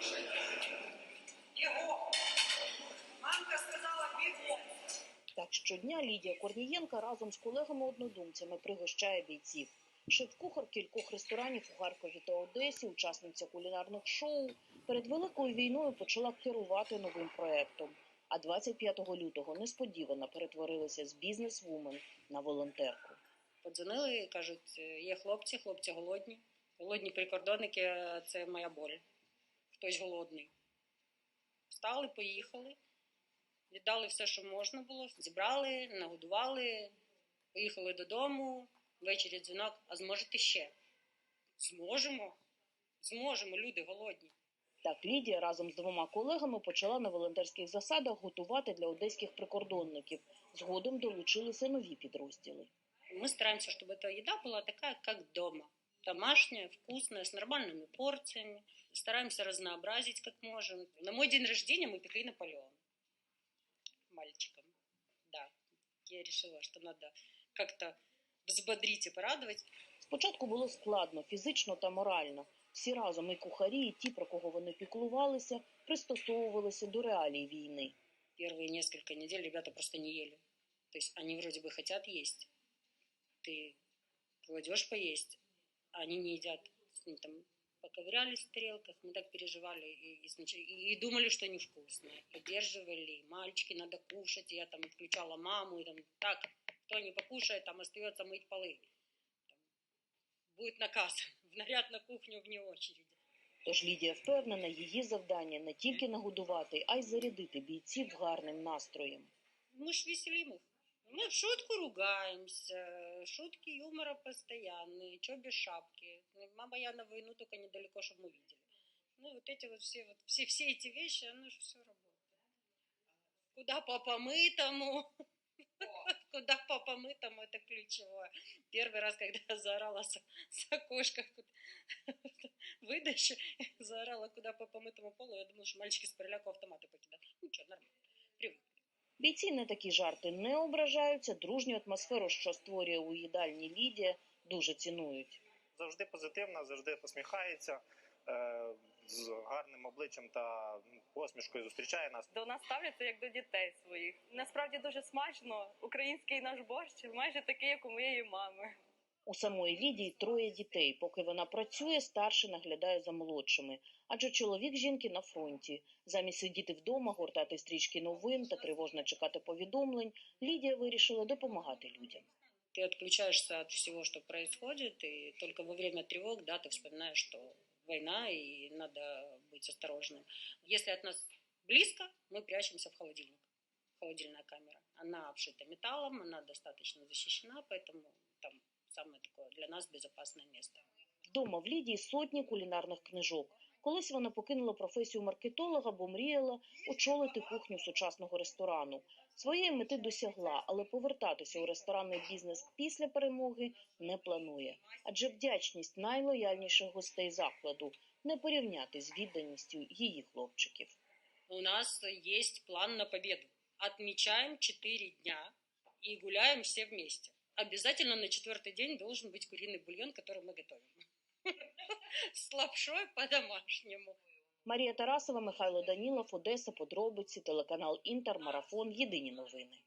кушайте. Його. Мамка сказала бігом. Так щодня Лідія Корнієнка разом з колегами-однодумцями пригощає бійців. Шеф-кухар кількох ресторанів у Харкові та Одесі, учасниця кулінарних шоу, перед великою війною почала керувати новим проектом. А 25 лютого несподівано перетворилася з бізнес-вумен на волонтерку. Подзвонили і кажуть, є хлопці, хлопці голодні. Голодні прикордонники це моя боль Хтось голодний. Встали, поїхали, віддали все, що можна було, зібрали, нагодували, поїхали додому. Ввечері дзвінок, а зможете ще? Зможемо. Зможемо, люди голодні. Так Лідія разом з двома колегами почала на волонтерських засадах готувати для одеських прикордонників. Згодом долучилися нові підрозділи. Мы стараемся, чтобы эта еда была такая, как дома. Домашняя, вкусная, с нормальными порциями. Стараемся разнообразить как можем. На мой день рождения мы пекли Наполеон. Мальчикам. Да. Я решила, что надо как-то взбодрить и порадовать. Спочатку було складно фізично та морально. Всі разом і кухарі, і ті, про кого вони піклувалися, пристосовувалися до реалій війни. Первые несколько недель ребята просто не ели. То есть они вроде бы хотят есть. Ты кладешь поесть, а они не едят. Они там поковырялись в тарелках, мы так переживали и, и, снач- и- и думали, что невкусные. Поддерживали, мальчики, надо кушать. Я там включала маму, и там, так, кто не покушает, там остается мыть полы. Там, будет наказан. В наряд на кухню вне очереди. Тож Лідія впевнена, її завдання не тільки нагодувати, а й зарядити бійців гарним настроєм. Мы ж веселим их. Мы в шутку ругаемся, шутки юмора постоянные, без шапки. Мама, я на войну, только недалеко, чтобы мы видели. Ну, вот эти вот все, вот, все, все эти вещи, оно же все работает. Куда по помытому, куда по помытому, это ключевое. Первый раз, когда я заорала с, с окошка, выдачи, заорала куда по помытому полу, я думала, что мальчики с переляку автоматы покидают. Ничего, нормально, привык. Бійці на такі жарти не ображаються, дружню атмосферу, що створює у їдальні Лідія, дуже цінують. завжди позитивна, завжди посміхається, е, з гарним обличчям та посмішкою зустрічає нас. до нас ставляться як до дітей своїх. Насправді дуже смачно. Український наш борщ майже такий, як у моєї мами. У самої Лідії троє дітей. Поки вона працює, старший наглядає за молодшими. Адже чоловік жінки на фронті. Замість сидіти вдома, гортати стрічки новин та тривожно чекати повідомлень, Лідія вирішила допомагати людям. ты отключаешься от всего, что происходит, и только во время тревог, да, ты вспоминаешь, что война, и надо быть осторожным. Если от нас близко, мы прячемся в холодильник. Холодильная камера. Она обшита металлом, она достаточно защищена, поэтому там самое такое для нас безопасное место. Вдома в Лідії сотні кулінарних книжок. Колись вона покинула професію маркетолога, бо мріяла очолити кухню сучасного ресторану. Своєї мети досягла, але повертатися у ресторанний бізнес після перемоги не планує. Адже вдячність найлояльніших гостей закладу не порівняти з відданістю її хлопчиків. У нас есть план на победу. Отмечаем 4 дня и гуляем все вместе Обязательно на четвертый день должен быть куриный бульон, который мы готовим. С лапшой по-домашнему. Марія Тарасова, Михайло Данілов, Одеса, Подробиці, телеканал Інтер, Марафон. Єдині новини.